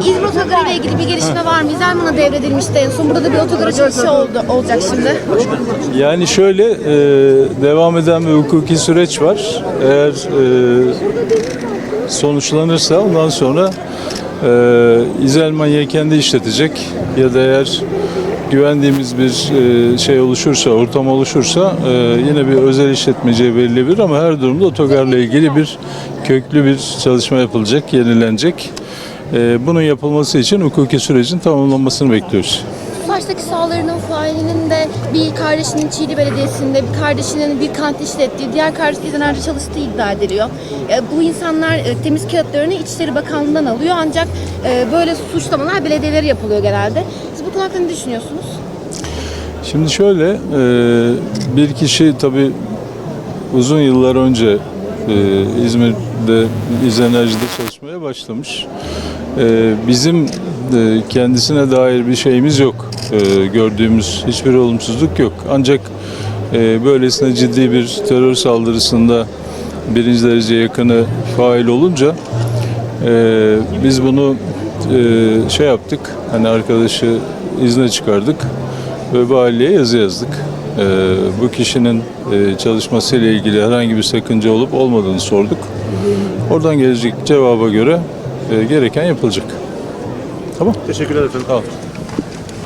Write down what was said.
İzmir Otogarı ile ilgili bir gelişme var mı? İzerman'a devredilmişti en son. Burada da bir otogar açılışı oldu, olacak şimdi. Yani şöyle e, devam eden bir hukuki süreç var. Eğer e, sonuçlanırsa ondan sonra e, İzelman ya kendi işletecek ya da eğer güvendiğimiz bir e, şey oluşursa, ortam oluşursa e, yine bir özel işletmeciye verilebilir ama her durumda otogarla ilgili bir köklü bir çalışma yapılacak, yenilenecek. E, bunun yapılması için hukuki sürecin tamamlanmasını bekliyoruz. Baştaki sağlarının failinin de bir kardeşinin Çiğli Belediyesi'nde, bir kardeşinin bir kant işlettiği, diğer kardeşi İzmir'de çalıştığı iddia ediliyor. E, bu insanlar e, temiz kağıtlarını İçişleri Bakanlığı'ndan alıyor ancak e, böyle suçlamalar belediyeleri yapılıyor genelde. Siz bu konu hakkında ne düşünüyorsunuz? Şimdi şöyle, e, bir kişi tabii uzun yıllar önce İzmir'de İzenerji'de çalışmaya başlamış. E, bizim e, kendisine dair bir şeyimiz yok. E, gördüğümüz hiçbir olumsuzluk yok. Ancak e, böylesine ciddi bir terör saldırısında birinci derece yakını fail olunca e, biz bunu şey yaptık. Hani arkadaşı izne çıkardık ve valiliğe yazı yazdık. Bu kişinin çalışmasıyla ilgili herhangi bir sakınca olup olmadığını sorduk. Oradan gelecek cevaba göre gereken yapılacak. Tamam. Teşekkürler efendim. Tamam.